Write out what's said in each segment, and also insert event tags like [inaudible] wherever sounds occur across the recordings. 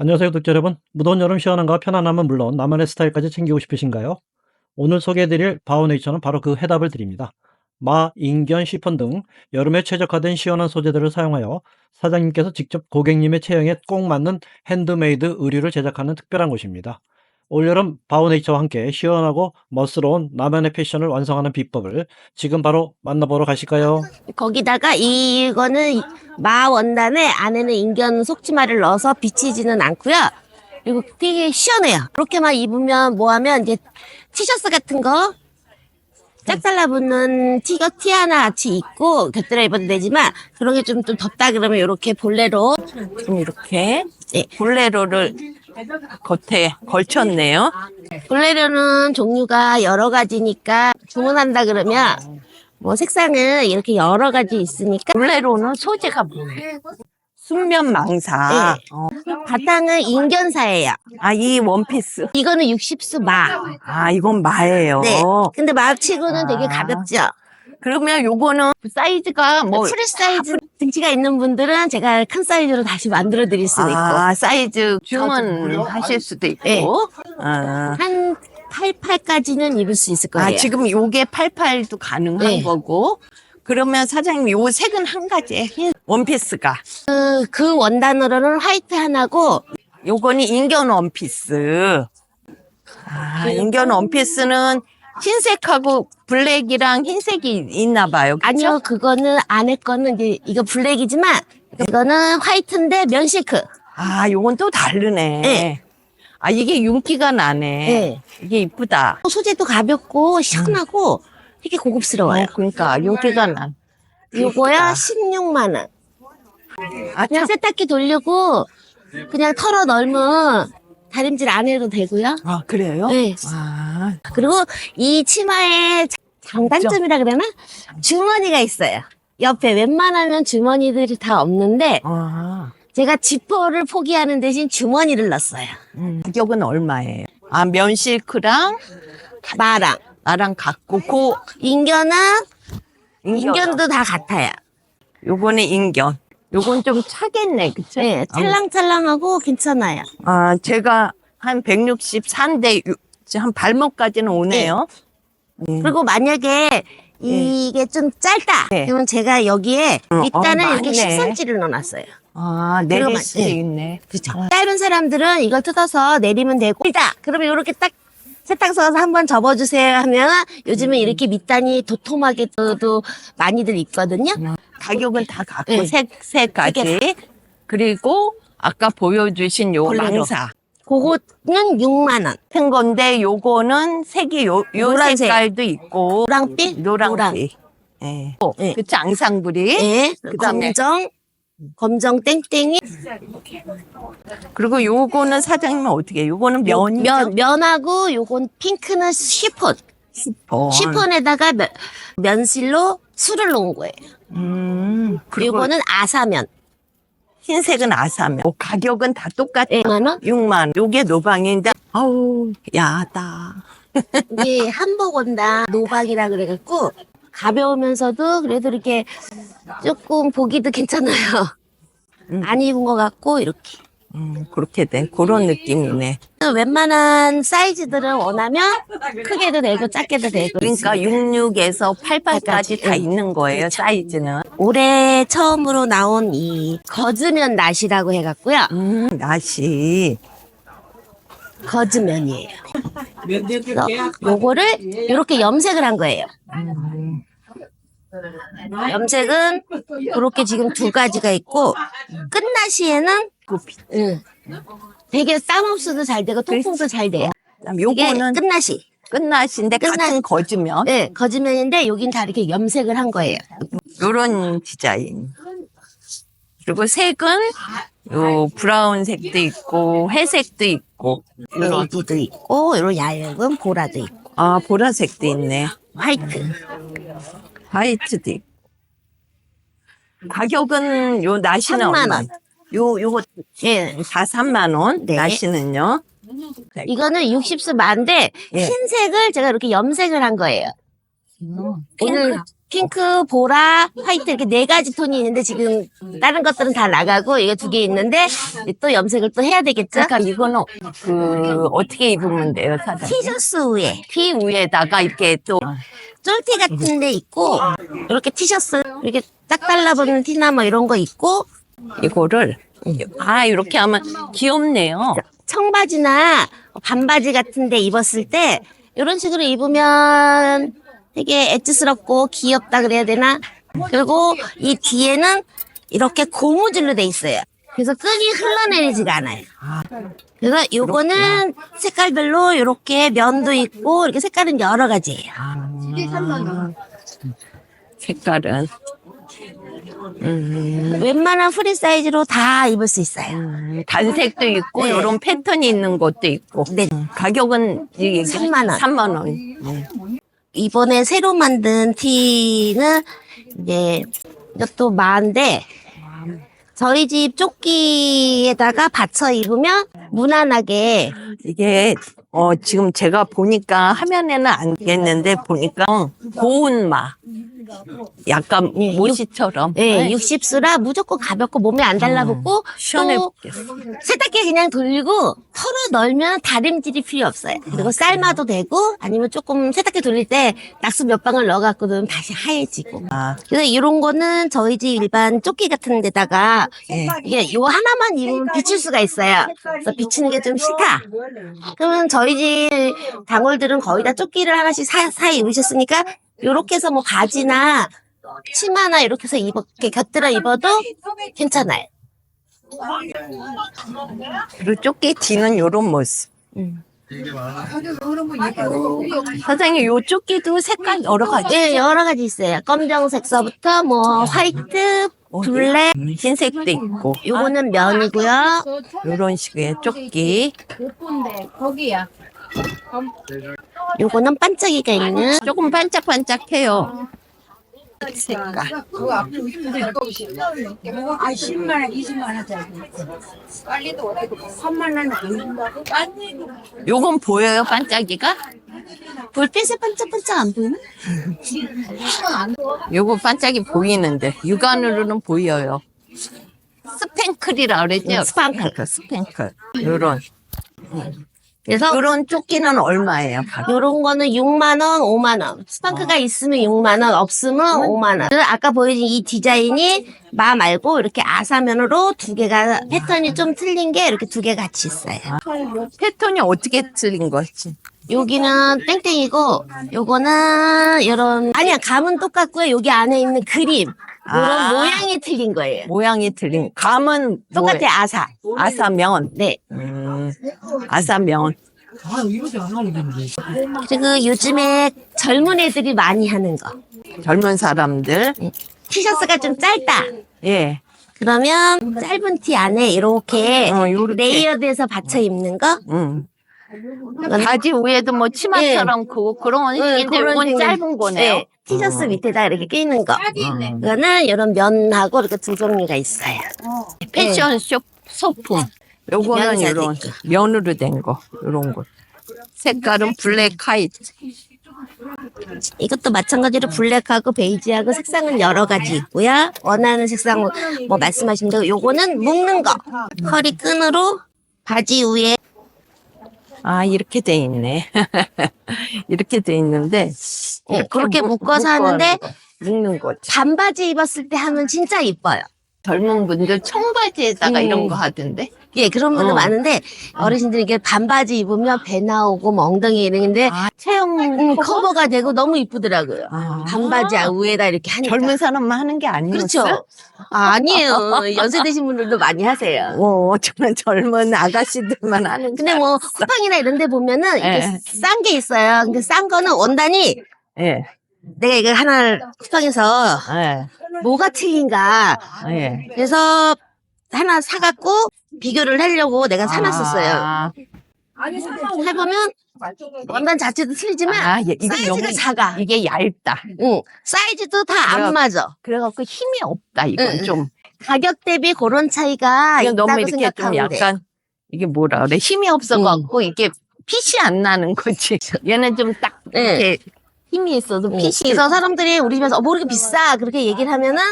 안녕하세요, 독자 여러분. 무더운 여름 시원함과 편안함은 물론 나만의 스타일까지 챙기고 싶으신가요? 오늘 소개해드릴 바오네이처는 바로 그 해답을 드립니다. 마, 인견, 시폰 등 여름에 최적화된 시원한 소재들을 사용하여 사장님께서 직접 고객님의 체형에 꼭 맞는 핸드메이드 의류를 제작하는 특별한 곳입니다. 올여름 바오네이처와 함께 시원하고 멋스러운 나만의 패션을 완성하는 비법을 지금 바로 만나보러 가실까요? 거기다가 이거는 마 원단에 안에는 인견 속치마를 넣어서 비치지는 않고요. 그리고 되게 시원해요. 그렇게만 입으면 뭐하면 이제 티셔츠 같은 거 짝 달라붙는 티가 티 하나 같이 입고 곁들여 입어도 되지만 그런 게 좀 좀 덥다 그러면 이렇게 볼레로 좀 이렇게 네. 볼레로를 겉에 걸쳤네요. 볼레로는 종류가 여러 가지니까 주문한다 그러면 뭐 색상은 이렇게 여러 가지 있으니까 볼레로는 소재가 뭐예요? 순면 망사. 네. 어. 바탕은 인견사예요. 아, 이 원피스. 이거는 60수 마. 아, 이건 마예요. 네. 근데 마치고는 되게 아. 가볍죠. 그러면 요거는 사이즈가 뭐 프리 사이즈 등치가 있는 분들은 제가 큰 사이즈로 다시 만들어 드릴 수도 있고 아, 사이즈 주문하실 수도 있고. 네. 아. 한 88까지는 입을 수 있을 거예요. 아, 지금 요게 88도 가능한 네. 거고. 그러면 사장님 요 색은 한 가지. 흰 원피스가. 그, 그 원단으로는 화이트 하나고 요거는 인견 원피스. 아, 인견 원피스는 흰색하고 블랙이랑 흰색이 있나 봐요. 그쵸? 아니요 그거는 안에 거는 이제 이거 블랙이지만 이거는 화이트인데 면 실크. 아, 요건 또 다르네. 네. 아, 이게 윤기가 나네. 네. 이게 이쁘다. 소재도 가볍고 시원하고 되게 고급스러워요. 어, 그러니까 윤기가 나. 요거야 16만 원. 아, 그냥 참. 세탁기 돌리고 그냥 털어 넣으면 다림질 안 해도 되고요. 아, 그래요? 네. 아, 그리고 이 치마의 장단점이라 그러나 주머니가 있어요. 옆에 웬만하면 주머니들이 다 없는데 아. 제가 지퍼를 포기하는 대신 주머니를 넣었어요. 음, 가격은 얼마예요? 아, 면 실크랑 마랑 나랑 같고, 고, 인견은 인견. 인견도 다 같아요. 요거는 인견. 요건 좀 차겠네, 그쵸? 네, 찰랑찰랑하고 괜찮아요. 아, 제가 한 164 인데, 한 발목까지는 오네요. 음. 그리고 만약에 이게 좀 짧다. 네. 그러면 제가 여기에 어, 밑단은 어, 이렇게 맞네. 10cm를 넣어놨어요. 아, 내릴 마- 수 네. 있네. 그렇죠. 짧은 사람들은 이걸 뜯어서 내리면 되고 일다 그러면 이렇게 딱 세탁소에서 한번 접어주세요 하면 요즘은 음. 이렇게 밑단이 도톰하게 도 많이들 있거든요. 가격은 다 같고, 네. 색, 색까지. 그리고, 아까 보여주신 요 볼레로. 망사. 그거는 6만 원. 같은 건데, 요거는 색이 요, 요 노란색. 색깔도 있고, 노랑빛, 노란색. 예. 네. 그쵸, 앙상블이. 예, 그다음에? 검정, 검정 땡땡이, 그리고 요거는 사장님은 어떻게, 해요? 요거는 면이죠? 면 면하고 요건 핑크는 시폰, 어. 시폰에다가 면, 면실로 술을 놓은 거예요. 음, 그리고 요거는 아사면, 흰색은 아사면. 어, 가격은 다 똑같아. 예, 6만 원. 6만. 요게 노방인데, 아우, 야다. 이게 [laughs] 한복 원단 노박이라 그래갖고 가벼우면서도 그래도 이렇게 조금 보기도 괜찮아요. 음. 안 입은 것 같고 이렇게. 음, 그렇게 된 그런 느낌이네. 웬만한 사이즈들은 원하면 크게도 되고 작게도 되고. 그러니까 66에서 88까지 까지. 다 응. 있는 거예요, 사이즈는. 올해 처음으로 나온 이 거즈면 낫이라고 해갖고요. 음, 나시. 거즈면이에요. 그래서 요거를 이렇게 염색을 한 거예요. 염색은 이렇게 지금 두 가지가 있고 끝나시에는 응. 되게 땀 없어도 잘 되고 통풍도 잘 돼요. 그다음 이게 요거는 끝나시. 끝나시인데 끝나- 같은 거즈면. 네, 거즈면인데 여긴 다 이렇게 염색을 한 거예요. 요런 디자인. 그리고 색은 요 브라운 색도 있고 회색도 있고 레디도 있고 이런 얇은 보라도 있고 아 보라색도 있네. 화이트. 화이트도 있고. 가격은 요 나시는 3만 얼마? 원. 요 요거 예. 다 3만 원. 네. 나시는요? 이거는 60수 만데 예. 흰색을 제가 이렇게 염색을 한 거예요. 오늘 핑크, 보라, 화이트 이렇게 네 가지 톤이 있는데 지금 다른 것들은 다 나가고 이게 두개 있는데 또 염색을 또 해야 되겠죠? 잠깐 이거는 그 어떻게 입으면 돼요, 사장님? 티셔츠 위에 티 위에다가 이렇게 또 쫄티 같은 데 있고 이렇게 티셔츠 이렇게 딱 달라붙는 티나 뭐 이런 거 있고 이거를 아 이렇게 하면 귀엽네요. 청바지나 반바지 같은 데 입었을 때 이런 식으로 입으면 되게 엣지스럽고 귀엽다 그래야 되나? 그리고 이 뒤에는 이렇게 고무줄로 돼 있어요. 그래서 끈이 흘러내리지가 않아요. 그래서 요거는 색깔별로 이렇게 면도 있고 이렇게 색깔은 여러 가지예요. 색깔은 웬만한 프리 사이즈로 다 입을 수 있어요. 음, 단색도 있고 네. 이런 패턴이 있는 것도 있고 네. 가격은 이게 3만 원. 3만 원. 이번에 새로 만든 티는 이제 이것도 마인데 저희 집 조끼에다가 받쳐 입으면 무난하게. 이게 어 지금 제가 보니까 화면에는 안 되겠는데 보니까 고운 마 약간 모시처럼 예, 네. 60수라 무조건 가볍고 몸에 안 달라붙고 시원해 또 보겠어. 세탁기 그냥 돌리고 털어 널면 다림질이 필요 없어요. 그리고 삶아도 되고 아니면 조금 세탁기 돌릴 때 낙수 몇 방울 넣어갖고 넣으면 다시 하얘지고. 아, 그래서 이런 거는 저희 집 일반 조끼 같은 데다가 예. 이게 요 하나만 입으면 비칠 수가 있어요. 그래서 비치는 게 좀 싫다. 그러면 저희 집 단골들은 거의 다 조끼를 하나씩 사, 사 입으셨으니까 요렇게 해서 뭐 바지나 치마나 이렇게 해서 입어, 이렇게 곁들여 입어도 괜찮아요. 그리고 조끼 뒤는 요런 모습. 음. 사장님 요 조끼도 색깔 여러 가지. 예, 여러 가지 있어요. 검정색서부터 뭐 화이트, 블랙, 흰색도 있고 요거는 면이고요. 요런 식의 조끼. 예쁜데 거기야. 요거는 반짝이가 있는 조금 반짝반짝해요. 색깔. 그 앞에 있는데 아 10만 원, 20만 원짜리. 빨리도 어떻게 3만 원은 안 준다고? 요건 보여요 반짝이가? 불빛에 반짝반짝 안 보이나? 요거 반짝이 보이는데 육안으로는 보여요. 스팽클이라 그랬죠? 응, 스팽클. 스팽클. 요런. 그래서 요런 조끼는 얼마예요? 가격? 요런 거는 6만 원, 5만 원. 스파크가 있으면 6만 원, 없으면 5만 원. 그 아까 보여준 이 디자인이 마 말고 이렇게 아사면으로 두 개가 패턴이 좀 틀린 게 이렇게 두 개 같이 있어요. 패턴이 어떻게 틀린 거지? 여기는 땡땡이고 요거는 요런 아니야 감은 똑같고요. 여기 안에 있는 그림 요런 아. 모양이 틀린 거예요. 모양이 틀린. 감은 똑같아 뭐예요? 아사. 아사면. 네. 음, 아사면. 그리고 요즘에 젊은 애들이 많이 하는 거. 젊은 사람들. 티셔츠가 좀 짧다. 예. 그러면 짧은 티 안에 이렇게 어, 요렇게. 레이어드해서 받쳐 입는 거. 음. 바지 위에도 뭐 치마처럼 그 그런 응, 식인데 그런 이건 식으로. 짧은 거네요. 네, 티셔츠 어. 밑에다 이렇게 끼는 거. 이거는 이런 면하고 이렇게 두 종류가 있어요. 패션 쇼 소품. 요거는 면사지. 이런 면으로 된 거. 요런 거. 색깔은 블랙 화이트. 이것도 마찬가지로 블랙하고 베이지하고 색상은 여러 가지 있고요. 원하는 색상 뭐 말씀하시면 되고 요거는 묶는 거. 허리 끈으로 바지 위에 아, 이렇게 돼 있네. [laughs] 이렇게 돼 있는데 예, 그렇게 묶- 묶어서 하는데. 묶는 거지. 반바지 입었을 때 하면 진짜 이뻐요. 젊은 분들 청바지에다가 음. 이런 거 하던데. 예, 그런 분들 어. 많은데 어르신들이 이게 반바지 입으면 배 나오고 뭐 엉덩이 이런데 아, 체형 음, 커버가 되고 너무 이쁘더라고요. 아. 반바지 위에다 이렇게 하니까. 젊은 사람만 하는 게 아니었어. 그렇죠. 아, 아니에요. 연세 드신 분들도 많이 하세요. 어, 저는 젊은 아가씨들만 하는 근데 뭐 쿠팡이나 이런 데 보면은 이게 예. 싼게 있어요. 근데 싼 거는 원단이 예. 내가 이걸 하나 쿠팡에서 예. 뭐가 틀린가. 예. 그래서 하나 사갖고 비교를 하려고 내가 사놨었어요. 아, 해보면 원단 자체도 틀리지만 아, 예, 이거 사이즈가 너무 작아. 이게 얇다. 응. 사이즈도 다 내가- 안 맞아. 그래갖고 힘이 없다. 이건 응, 응. 좀. 가격 대비 그런 차이가 있다고 너무 이렇게 좀 생각하면 돼. 약간 이게 뭐라 그래 힘이 없어갖고 이게 핏이 안 나는 거지. [laughs] 얘는 좀 딱 네. 이렇게 힘이 있어도 네. 핏이 그래서 사람들이 우리 집에서 어, 뭐 이렇게 비싸 그렇게 얘기를 하면은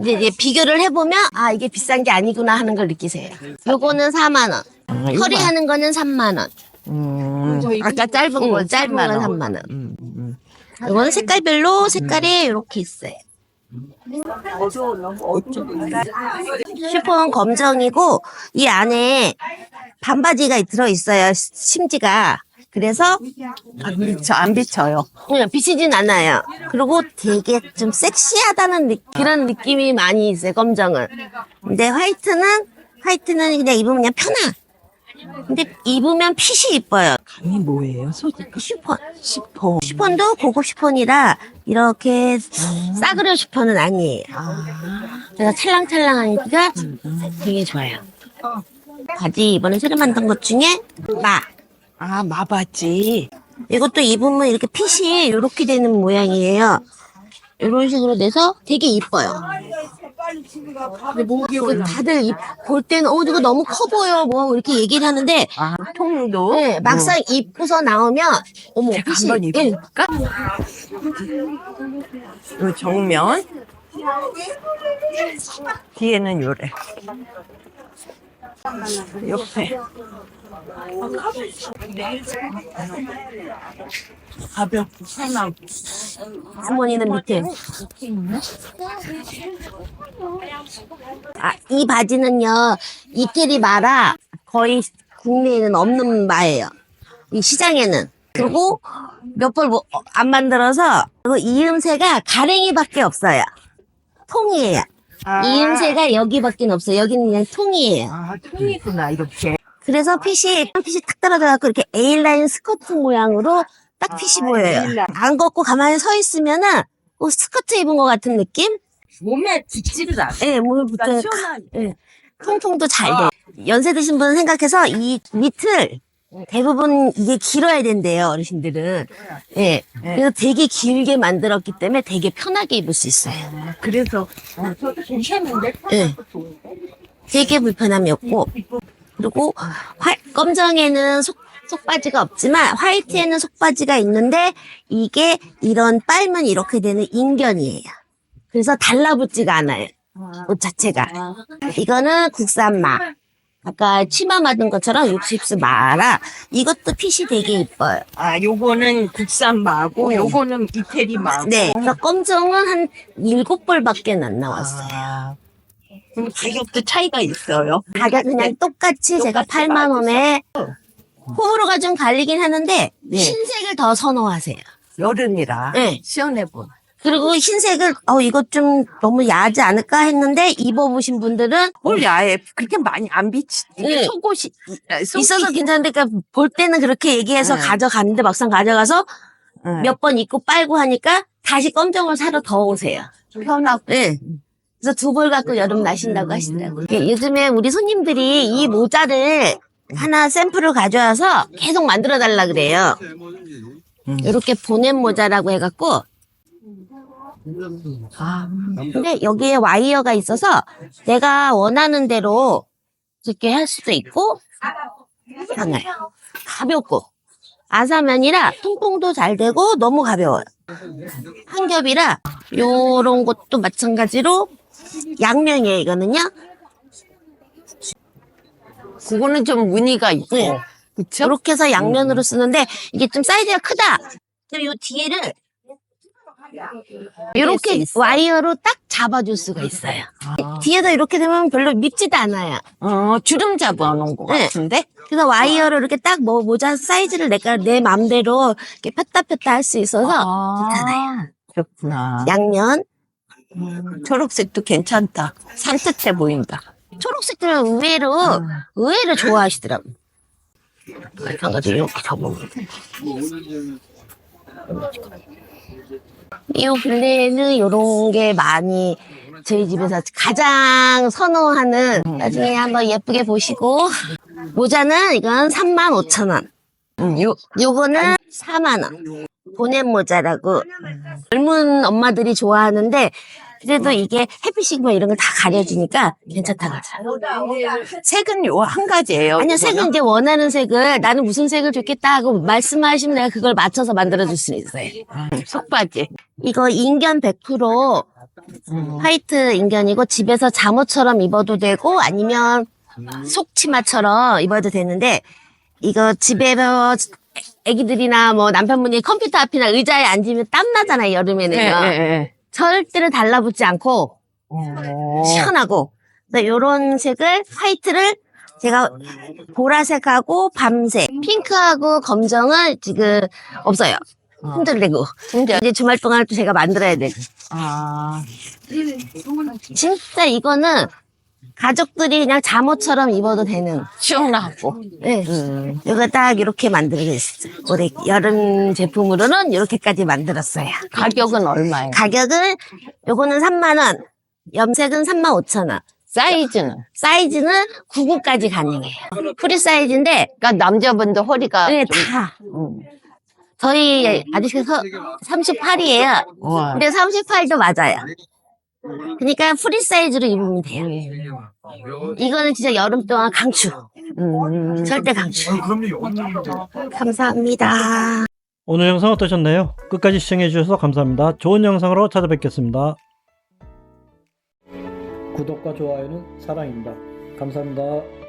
이제, 이제 비교를 해보면 아 이게 비싼 게 아니구나 하는 걸 느끼세요. 요거는 4만 원, 허리 하는 거는 3만 원, 음, 아까 짧은 거 응, 짧은 건 3만 원. 음, 음. 요거는 색깔별로 색깔이 이렇게 있어요. 슈퍼는 검정이고 이 안에 반바지가 들어 있어요. 심지가. 그래서 안 비쳐, 안 비쳐요. 그냥 비치진 않아요. 그리고 되게 좀 섹시하다는 느, 그런 느낌이 많이 있어요, 검정은. 근데 화이트는, 화이트는 그냥 입으면 그냥 편하. 근데 입으면 핏이 이뻐요. 감이 뭐예요? 소재 슈퍼. 시퍼. 슈퍼도 고급 슈퍼이라 이렇게 싸구려 슈퍼는 아니에요. 그래서 찰랑찰랑하니까 되게 좋아요. 바지 이번에 새로 만든 것 중에 마. 아, 마바지. 이것도 입으면 이렇게 핏이 이렇게 되는 모양이에요. 이런 식으로 돼서 되게 이뻐요. 근데 다들 입- 볼 때는 어 이거 너무 커 보여 뭐 이렇게 얘기를 하는데 아, 통도? 네, 막상 입고서 나오면 어머 제가 한번 예, 입어볼까? 요 정면. 뒤에는 요래. 옆에. 가볍고 편하고. 주머니는 밑에. 아, 이 바지는요, 이태리 마라 거의 국내에는 없는 마예요. 이 시장에는. 그리고 몇 벌 안 만들어서, 그리고 이음새가 가랭이밖에 없어요. 통이에요. 이음새가 여기밖에 없어요. 여기는 그냥 통이에요. 아, 통이구나, 이렇게. 그래서 핏이, 핏이 탁 떨어져갖고 이렇게 A라인 스커트 모양으로 딱 핏이 보여요. A라인. 안 걷고 가만히 서 있으면은 꼭 스커트 입은 것 같은 느낌? 몸에 붙지를 않아. 예, 몸을 붙은 시원하게. 예, 통통도 잘 돼. 연세 드신 분은 생각해서 이 밑을 대부분 이게 길어야 된대요, 어르신들은. 예. 그래서 되게 길게 만들었기 때문에 되게 편하게 입을 수 있어요. 그래서, 어, 저도 괜찮은데? 예. 되게 불편함이 없고. 그리고 화, 검정에는 속, 속바지가 없지만 화이트에는 속바지가 있는데 이게 이런 빨면 이렇게 되는 인견이에요. 그래서 달라붙지가 않아요. 옷 자체가. 이거는 국산마. 아까 치마 맞은 것처럼 육십수 마라. 이것도 핏이 되게 이뻐요. 아, 요거는 국산 마고, 음. 요거는 이태리 마고. 네. 그래서 검정은 한 일곱 벌밖에 안 나왔어요. 아, 그럼 가격도 차이가 있어요. 가격 그냥 똑같이 제가 8만 원에 호불호가 좀 갈리긴 하는데 흰색을 더 선호하세요. 여름이라 네. 시원해 보여. 그리고 흰색을 어 이거 좀 너무 야하지 않을까 했는데 입어보신 분들은 뭘 야해? 그렇게 많이 안 비치. 네. 속옷이 아, 속이- 있어서 괜찮은데 그러니까 볼 때는 그렇게 얘기해서 네. 가져갔는데 막상 가져가서 네. 몇 번 입고 빨고 하니까 다시 검정을 사러 더 오세요. 편하고. 네. 그래서 두 벌 갖고 여름 나신다고 하시더라고요. 이게 요즘에 우리 손님들이 이 모자를 하나 샘플을 가져와서 계속 만들어 달라 그래요. 음. 이렇게 보냄 모자라고 해갖고 아, 근데 여기에 와이어가 있어서 내가 원하는 대로 이렇게 할 수도 있고 편해요. 가볍고 아사면이라 통풍도 잘 되고 너무 가벼워요. 한 겹이라 요런 것도 마찬가지로 양면이에요 이거는요. 그거는 좀 무늬가 있고. 네. 그쵸? 이렇게 해서 양면으로 쓰는데 이게 좀 사이즈가 크다. 그럼 요 뒤에를 이렇게. 와이어로 딱 잡아줄 수가 있어요. 뒤에다 이렇게 되면 별로 밉지도 않아요. 어, 주름 잡아놓은 것 네. 같은데? 그래서 와이어로 이렇게 딱 뭐 모자 사이즈를 내가 내 맘대로 이렇게 폈다 폈다 할 수 있어서 아, 그렇구나. 양면 음, 초록색도 괜찮다. 산뜻해 보인다. 초록색들은 의외로 의외로 좋아하시더라고. 마찬가지로 이렇게 잡으면 이 근래에는 이런 게 많이 저희 집에서 가장 선호하는 나중에 한번 예쁘게 보시고. 모자는 이건 3만 5천 원. 음, 요, 요거는 4만 원. 보냄 모자라고. 젊은 엄마들이 좋아하는데 그래도 이게 햇빛이고 뭐 이런 걸 다 가려주니까 괜찮다고 하더라고요. 색은 요 한 가지예요. 아니요? 색은 이제 원하는 색을 나는 무슨 색을 좋겠다 하고 말씀하시면 내가 그걸 맞춰서 만들어줄 수 있어요. 속바지. 이거 인견 100% 화이트 인견이고 집에서 잠옷처럼 입어도 되고 아니면 속치마처럼 입어도 되는데 이거 집에 뭐 애기들이나 뭐 남편분이 컴퓨터 앞이나 의자에 앉으면 땀 나잖아요 여름에는요. 네, 네, 네. 절대로 달라붙지 않고 어. 시원하고 요런 색을 화이트를 제가 보라색하고 밤색 핑크하고 검정은 지금 없어요. 힘들고 진짜. 이제 주말 동안 또 제가 만들어야 돼. 아. 진짜 이거는 가족들이 그냥 잠옷처럼 입어도 되는. 시원하고. 네. 음. 이거 딱 이렇게 만들어냈어요. 올해 여름 제품으로는 이렇게까지 만들었어요. 가격은 얼마예요? 가격은 요거는 3만 원, 염색은 3만 5천 원. 사이즈는? 사이즈는 99까지 가능해요. 프리 사이즈인데 그러니까 남자분도 허리가 네, 좀- 다 음. 저희 아저씨 38이에요. 와. 근데 38도 맞아요. 그러니까 프리 사이즈로 입으면 돼요. 이거는 진짜 여름 동안 강추. 음. 절대 강추. 감사합니다. 오늘 영상 어떠셨나요? 끝까지 시청해주셔서 감사합니다. 좋은 영상으로 찾아뵙겠습니다. 구독과 좋아요는 사랑입니다. 감사합니다.